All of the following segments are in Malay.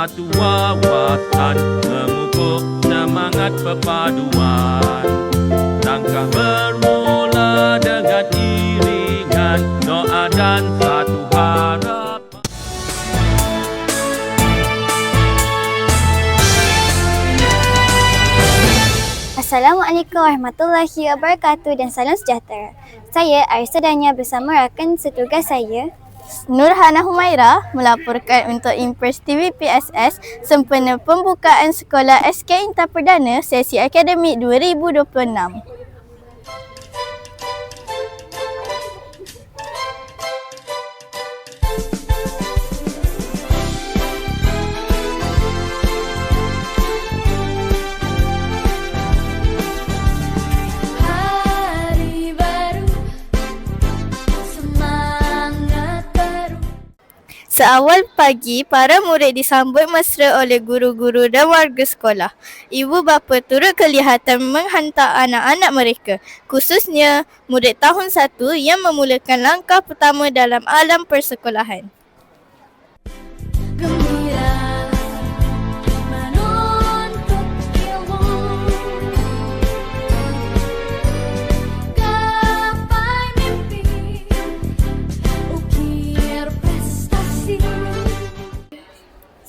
satu wawasan Memupuk semangat perpaduan Langkah bermula dengan iringan Doa dan satu harap Assalamualaikum warahmatullahi wabarakatuh dan salam sejahtera. Saya Arisa Dania bersama rakan setugas saya Nurhana Humaira melaporkan untuk Impers TV PSS sempena pembukaan Sekolah SK Intar Perdana sesi akademik 2026. Seawal pagi, para murid disambut mesra oleh guru-guru dan warga sekolah. Ibu bapa turut kelihatan menghantar anak-anak mereka, khususnya murid tahun 1 yang memulakan langkah pertama dalam alam persekolahan.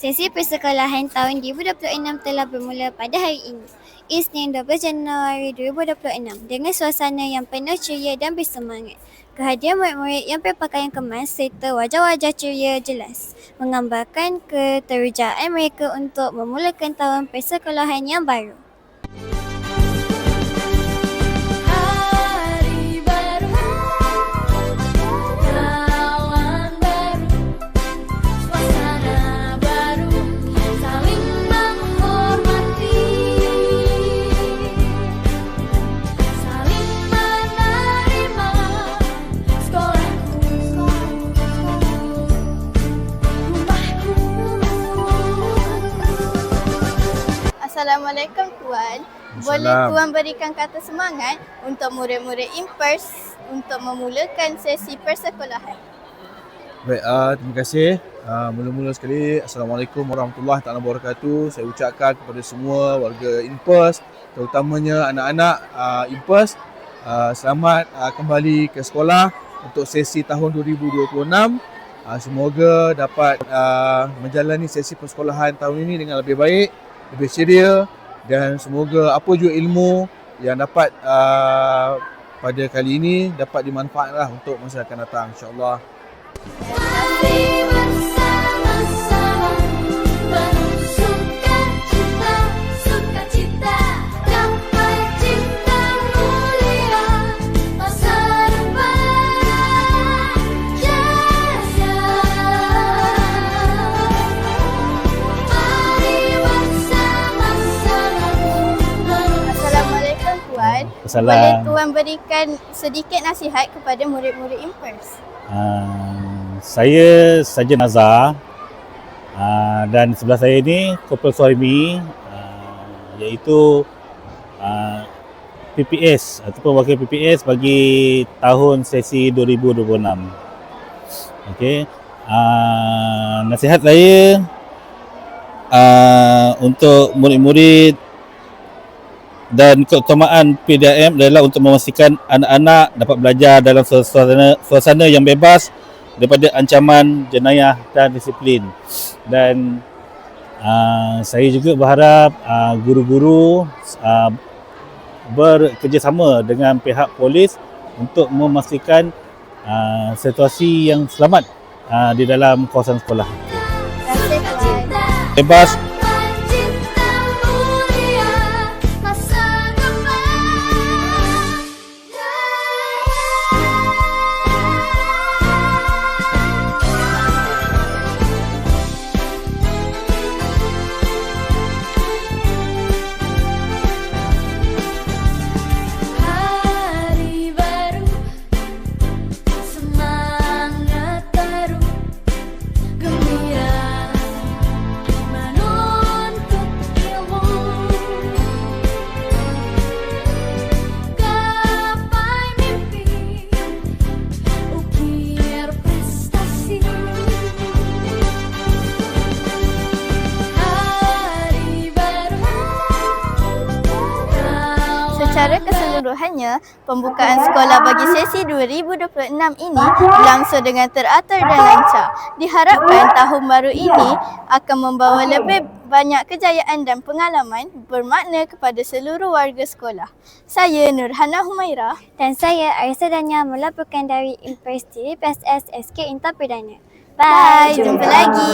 Sesi persekolahan tahun 2026 telah bermula pada hari ini, Isnin 12 Januari 2026 dengan suasana yang penuh ceria dan bersemangat. Kehadiran murid-murid yang berpakaian kemas serta wajah-wajah ceria jelas menggambarkan keterujaan mereka untuk memulakan tahun persekolahan yang baru. Assalamualaikum Tuan. Boleh Tuan berikan kata semangat untuk murid-murid Impers untuk memulakan sesi persekolahan? Baik, uh, terima kasih. Uh, mula-mula sekali, Assalamualaikum warahmatullahi taala wabarakatuh. Saya ucapkan kepada semua warga Impers, terutamanya anak-anak uh, Impers, uh, selamat uh, kembali ke sekolah untuk sesi tahun 2026. Uh, semoga dapat uh, menjalani sesi persekolahan tahun ini dengan lebih baik, lebih ceria dan semoga apa jua ilmu yang dapat uh, pada kali ini dapat dimanfaatkan untuk masa akan datang insya-Allah. Tuan. Boleh Salam. Tuan berikan sedikit nasihat kepada murid-murid Impers? Uh, saya Sarjan Azhar uh, dan sebelah saya ini Kopel Suhaimi uh, iaitu uh, PPS ataupun wakil PPS bagi tahun sesi 2026. Okey. Uh, nasihat saya uh, untuk murid-murid dan keutamaan PDM adalah untuk memastikan anak-anak dapat belajar dalam suasana, suasana yang bebas daripada ancaman jenayah dan disiplin. Dan uh, saya juga berharap uh, guru-guru uh, bekerjasama dengan pihak polis untuk memastikan uh, situasi yang selamat uh, di dalam kawasan sekolah. Bebas keseluruhannya, pembukaan sekolah bagi sesi 2026 ini berlangsung dengan teratur dan lancar. Diharapkan tahun baru ini akan membawa lebih banyak kejayaan dan pengalaman bermakna kepada seluruh warga sekolah. Saya Nurhana Humaira. Dan saya Arisa Dania melaporkan dari Universiti PSS SK Intan Perdana. Bye. Bye, jumpa lagi.